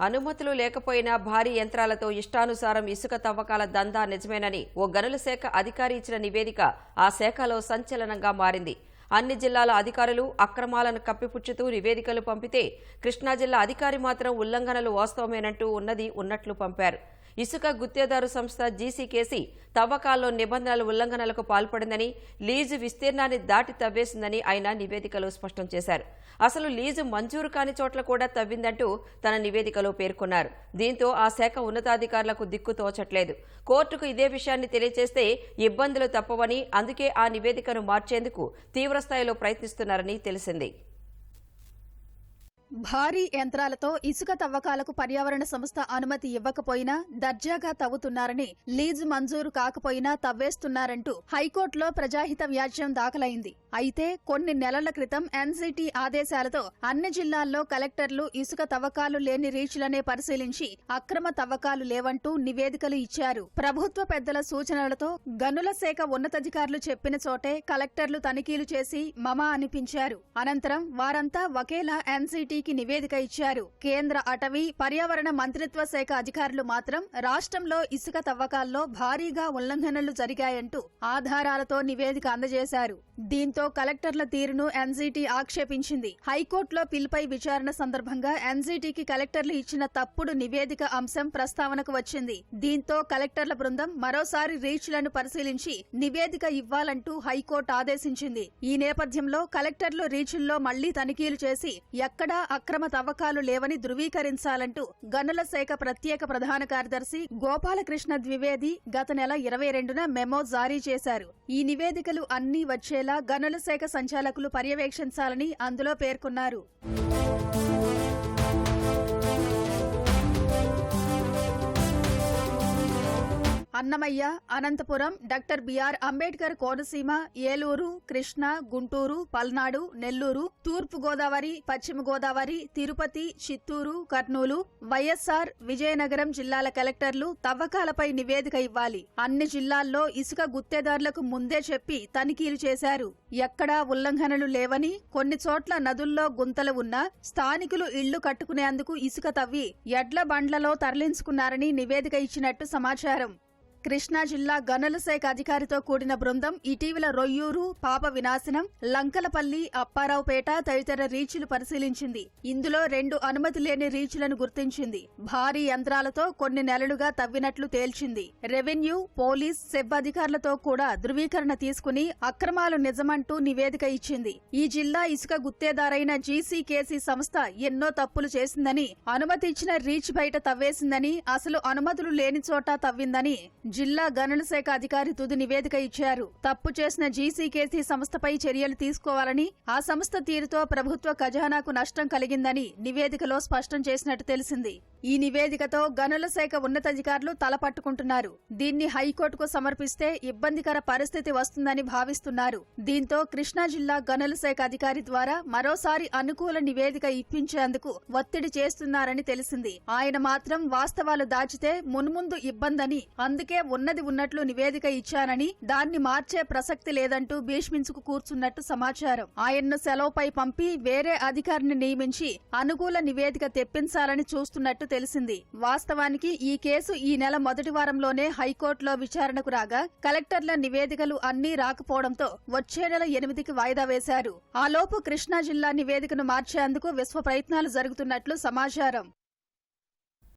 అనుమతులు లేకపోయినా భారీ యంత్రాలతో ఇష్టానుసారం ఇసుక తవ్వకాల దందా నిజమేనని ఓ గనుల శాఖ అధికారి ఇచ్చిన నివేదిక ఆ శాఖలో సంచలనంగా మారింది. అన్ని జిల్లాల అధికారులు అక్రమాలను కప్పిపుచ్చుతూ నివేదికలు పంపితే కృష్ణా జిల్లా అధికారి మాత్రం ఉల్లంఘనలు వాస్తవమేనంటూ ఉన్నది ఉన్నట్లు పంపారు. ఇసుక గుత్తేదారు సంస్థ జీసీకేసీ తవ్వకాల్లో నిబంధనల ఉల్లంఘనలకు పాల్పడిందని లీజు విస్తీర్ణాన్ని దాటి తవ్వేసిందని ఆయన నివేదికలో స్పష్టం చేశారు. అసలు లీజు మంజూరు కాని చోట్ల కూడా తవ్విందంటూ తన నివేదికలో పేర్కొన్నారు. దీంతో ఆ శాఖ ఉన్నతాధికారులకు దిక్కు తోచట్లేదు. కోర్టుకు ఇదే విషయాన్ని తెలియజేస్తే ఇబ్బందులు తప్పవని అందుకే ఆ నివేదికను మార్చేందుకు తీవ్రస్థాయిలో ప్రయత్నిస్తున్నారని తెలిసింది. భారీ యంత్రాలతో ఇసుక తవ్వకాలకు పర్యావరణ సంస్థ అనుమతి ఇవ్వకపోయినా దర్జాగా తవ్వుతున్నారని లీజు మంజూరు కాకపోయినా తవ్వేస్తున్నారంటూ హైకోర్టులో ప్రజాహిత వ్యాజ్యం దాఖలైంది. అయితే కొన్ని నెలల క్రితం ఎన్సీటీ ఆదేశాలతో అన్ని జిల్లాల్లో కలెక్టర్లు ఇసుక తవ్వకాలు లేని రీచ్లనే పరిశీలించి అక్రమ తవ్వకాలు లేవంటూ నివేదికలు ఇచ్చారు. ప్రభుత్వ పెద్దల సూచనలతో గనుల శాఖ ఉన్నతాధికారులు చెప్పిన చోటే కలెక్టర్లు తనిఖీలు చేసి మమా అనిపించారు. అనంతరం వారంతా ఒకేలా ఎన్సీటీకి నివేదిక ఇచ్చారు. కేంద్ర అటవీ పర్యావరణ మంత్రిత్వ శాఖ అధికారులు మాత్రం రాష్ట్రంలో ఇసుక తవ్వకాల్లో భారీగా ఉల్లంఘనలు జరిగాయంటూ ఆధారాలతో నివేదిక అందజేశారు. దీంతో కలెక్టర్ల తీరును ఎన్జీటీ ఆక్షేపించింది. హైకోర్టులో పిల్పై విచారణ సందర్భంగా ఎన్జీటీకి కలెక్టర్లు ఇచ్చిన తప్పుడు నివేదిక అంశం ప్రస్తావనకు వచ్చింది. దీంతో కలెక్టర్ల బృందం మరోసారి రీచ్లను పరిశీలించి నివేదిక ఇవ్వాలంటూ హైకోర్టు ఆదేశించింది. ఈ నేపథ్యంలో కలెక్టర్లు రీచ్ల్లో మళ్ళీ తనిఖీలు చేసి ఎక్కడా అక్రమ తవ్వకాలు లేవని ధృవీకరించాలంటూ గనుల శాఖ ప్రత్యేక ప్రధాన కార్యదర్శి గోపాలకృష్ణ ద్వివేది గత నెల ఇరవై రెండున మెమో జారీ చేశారు. ఈ నివేదికలు అన్నీ వచ్చేలా గనుల శాఖ సంచాలకులు పర్యవేక్షించాలని అందులో పేర్కొన్నారు. అన్నమయ్య అనంతపురం డాక్టర్ బిఆర్ అంబేద్కర్ కోనసీమ ఏలూరు కృష్ణా గుంటూరు పల్నాడు నెల్లూరు తూర్పు గోదావరి పశ్చిమ గోదావరి తిరుపతి చిత్తూరు కర్నూలు వైఎస్ఆర్ విజయనగరం జిల్లాల కలెక్టర్లు తవ్వకాలపై నివేదిక ఇవ్వాలి. అన్ని జిల్లాల్లో ఇసుక గుత్తేదారులకు ముందే చెప్పి తనిఖీలు చేశారు. ఎక్కడా ఉల్లంఘనలు లేవని కొన్ని చోట్ల నదుల్లో గుంతలు ఉన్నా స్థానికులు ఇళ్ళు కట్టుకునేందుకు ఇసుక తవ్వి ఎడ్ల బండ్లలో తరలించుకున్నారని నివేదిక ఇచ్చినట్టు సమాచారం. కృష్ణా జిల్లా గనుల శాఖ అధికారితో కూడిన బృందం ఇటీవల రొయ్యూరు పాప వినాశనం లంకలపల్లి అప్పారావుపేట తదితర రీచ్లు పరిశీలించింది. ఇందులో రెండు అనుమతి లేని రీచ్లను గుర్తించింది. భారీ యంత్రాలతో కొన్ని నెలలుగా తవ్వినట్లు తేల్చింది. రెవెన్యూ పోలీస్ సెబ్ అధికారులతో కూడా ధృవీకరణ తీసుకుని అక్రమాలు నిజమంటూ నివేదిక ఇచ్చింది. ఈ జిల్లా ఇసుక గుత్తేదారైన జీసీకేసీ సంస్థ ఎన్నో తప్పులు చేసిందని అనుమతి ఇచ్చిన రీచ్ బయట తవ్వేసిందని అసలు అనుమతులు లేని చోట తవ్విందని జిల్లా గనుల శాఖ అధికారి తుది నివేదిక ఇచ్చారు. తప్పు చేసిన జీసీకేసీ సంస్థపై చర్యలు తీసుకోవాలని ఆ సంస్థ తీరుతో ప్రభుత్వ ఖజానాకు నష్టం కలిగిందని నివేదికలో స్పష్టం చేసినట్టు తెలిసింది. ఈ నివేదికతో గనుల శాఖ ఉన్నతాధికారులు తలపట్టుకుంటున్నారు దీన్ని హైకోర్టుకు సమర్పిస్తే ఇబ్బందికర పరిస్థితి వస్తుందని భావిస్తున్నారు. దీంతో కృష్ణా జిల్లా గనుల శాఖ అధికారి ద్వారా మరోసారి అనుకూల నివేదిక ఇప్పించేందుకు ఒత్తిడి చేస్తున్నారని తెలిసింది. ఆయన మాత్రం వాస్తవాలు దాచితే మున్ముందు ఇబ్బందని అందుకే ఉన్నది ఉన్నట్లు నివేదిక ఇచ్చానని దాన్ని మార్చే ప్రసక్తి లేదంటూ భీష్మించుకు కూర్చున్నట్టు సమాచారం. ఆయన్ను సెలవుపై పంపి వేరే అధికారిని నియమించి అనుకూల నివేదిక తెప్పించాలని చూస్తున్నట్టు తెలిసింది. వాస్తవానికి ఈ కేసు ఈ నెల మొదటి వారంలోనే హైకోర్టులో విచారణకు రాగా కలెక్టర్ల నివేదికలు అన్నీ రాకపోవడంతో వచ్చే నెల ఎనిమిదికి వాయిదా వేశారు. ఆలోపు కృష్ణా జిల్లా నివేదికను మార్చేందుకు విశ్వ ప్రయత్నాలు జరుగుతున్నట్లు సమాచారం.